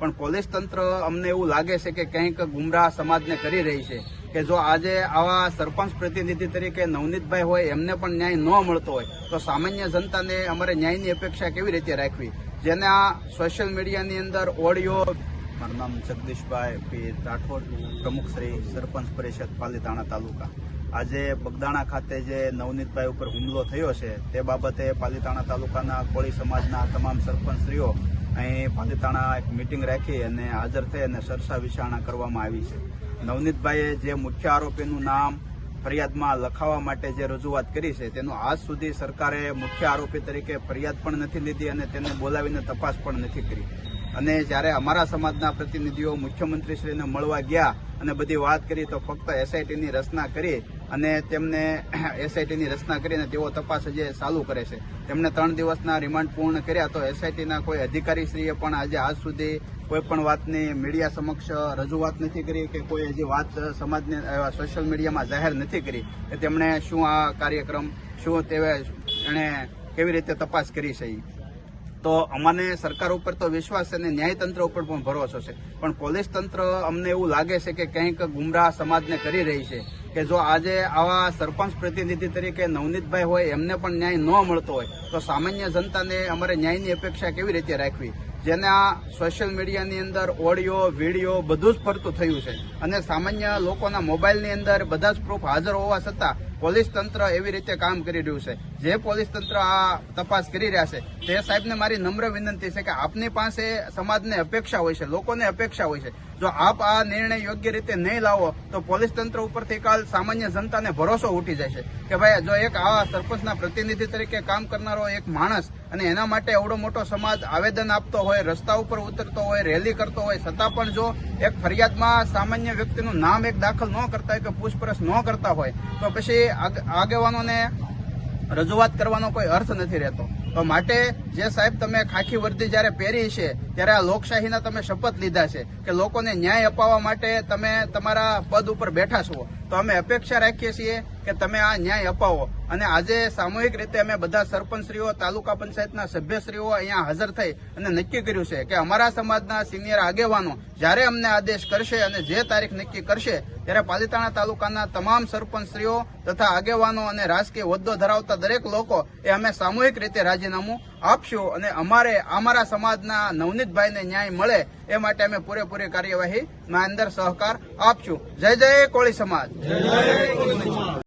પણ પોલીસ તંત્ર અમને એવું લાગે છે કે કંઈક ગુમરાહ સમાજને કરી રહી છે કે જો આજે આવા સરપંચ પ્રતિનિધિ તરીકે નવનીતભાઈ હોય, એમને પણ ન્યાય ન મળતો હોય, તો સામાન્ય જનતાને અમારે ન્યાયની અપેક્ષા કેવી રીતે રાખવી? જેના સોશિયલ મીડિયાની અંદર ઓડિયો મારું નામ જગદીશભાઈ પી. રાઠોડ, પ્રમુખ શ્રી સરપંચ પરિષદ, પાલીતાણા તાલુકા. આજે બગદાણા ખાતે જે નવનીતભાઈ ઉપર હુમલો થયો છે, તે બાબતે પાલીતાણા તાલુકાના કોળી સમાજના તમામ સરપંચશ્રીઓ અહીં પાલીતાણા એક મિટિંગ રાખી અને હાજર થઈ અને સરસા વિચારણા કરવામાં આવી છે. નવનીતભાઈએ જે મુખ્ય આરોપીનું નામ ફરિયાદમાં લખાવવા માટે જે રજૂઆત કરી છે, તેનું આજ સુધી સરકારે મુખ્ય આરોપી તરીકે ફરિયાદ પણ નથી લીધી અને તેને બોલાવીને તપાસ પણ નથી કરી. અને જ્યારે અમારા સમાજના પ્રતિનિધિઓ મુખ્યમંત્રીશ્રીને મળવા ગયા અને બધી વાત કરી તો ફક્ત એસઆઈટીની રચના કરી અને તેમને એસઆઈટીની રચના કરીને તેઓ તપાસ જે ચાલુ કરે છે. તેમણે ત્રણ દિવસના રિમાન્ડ પૂર્ણ કર્યા તો એસઆઈટીના કોઈ અધિકારીશ્રીએ પણ આજે આજ સુધી કોઈ પણ વાતની મીડિયા સમક્ષ રજૂઆત નથી કરી કે કોઈ હજી વાત સમાજને સોશિયલ મીડિયામાં જાહેર નથી કરી કે તેમણે શું આ કાર્યક્રમ, શું તે એણે કેવી રીતે તપાસ કરી છે તો અમને સરકાર ઉપર તો વિશ્વાસ છે અને ન્યાયતંત્ર ઉપર પણ ભરોસો છે. પણ પોલીસ તંત્ર અમને એવું લાગે છે કે કંઈક ગુમરાહ સમાજને કરી રહી છે. કે જો આજે આવા સરપંચ પ્રતિનિધિ તરીકે નવનીતભાઈ હોય, એમને પણ ન્યાય ન મળતો હોય, તો સામાન્ય જનતાને અમારે ન્યાયની અપેક્ષા કેવી રીતે રાખવી? જેના સોશિયલ મીડિયાની અંદર ઓડિયો, વીડિયો બધું જ ફરતું થયું છે. અને સામાન્ય લોકોના મોબાઈલની અંદર બધા જ પ્રૂફ હાજર હોવા છતાં પોલીસ તંત્ર એવી રીતે કામ કરી રહ્યું છે. જે પોલીસ તંત્ર આ તપાસ કરી રહ્યા છે, તે સાહેબને મારી નમ્ર વિનંતી છે કે આપની પાસે સમાજને અપેક્ષા હોય છે, લોકોને અપેક્ષા હોય છે. જો આપ આ નિર્ણય યોગ્ય રીતે નહીં લાવો, તો પોલીસ તંત્ર ઉપરથી કાલ સામાન્ય જનતાને ભરોસો ઉઠી જાય છે કે ભાઈ, જો એક આવા સરપંચના પ્રતિનિધિ તરીકે કામ કરનારો એક માણસ અને એના માટે એવડો મોટો સમાજ આવેદન આપતો હોય, રસ્તા ઉપર ઉતરતો હોય રેલી કરતો હોય, છતાં પણ જો એક ફરિયાદમાં સામાન્ય વ્યક્તિનું નામ એક દાખલ ન કરતા હોય કે પૂછપરછ ન કરતા હોય, તો પછી આગ- આગેવાનોને રજૂઆત કરવાનો કોઈ અર્થ નથી રહેતો. તો માટે જે સાહેબ તમે ખાખી વર્દી જ્યારે પહેરી છે, ત્યારે આ લોકશાહીના તમે શપથ લીધા છે કે લોકોને ન્યાય અપાવવા માટે તમે તમારા પદ ઉપર બેઠા છો. તો અમે અપેક્ષા રાખીએ છીએ કે તમે આ ન્યાય અપાવો. અને આજે સામૂહિક રીતે અમે બધા સરપંચશ્રીઓ, તાલુકા પંચાયતના સભ્યશ્રીઓ અહીંયા હાજર થઈ અને નક્કી કર્યું છે કે અમારા સમાજના સિનિયર આગેવાનો જ્યારે અમને આદેશ કરશે અને જે તારીખ નક્કી કરશે ત્યારે પાલિતાણા તાલુકાના તમામ સરપંચશ્રીઓ તથા આગેવાનો અને રાજકીય હોદ્દો ધરાવતા દરેક લોકો એ અમે સામૂહિક રીતે રાજીનામું આપશું અને અમારે, અમારા સમાજના નવનીતભાઈને ન્યાય મળે એ માટે અમે પૂરેપૂરી કાર્યવાહી અંદર સહકાર આપશું. જય જય કોળી સમાજ.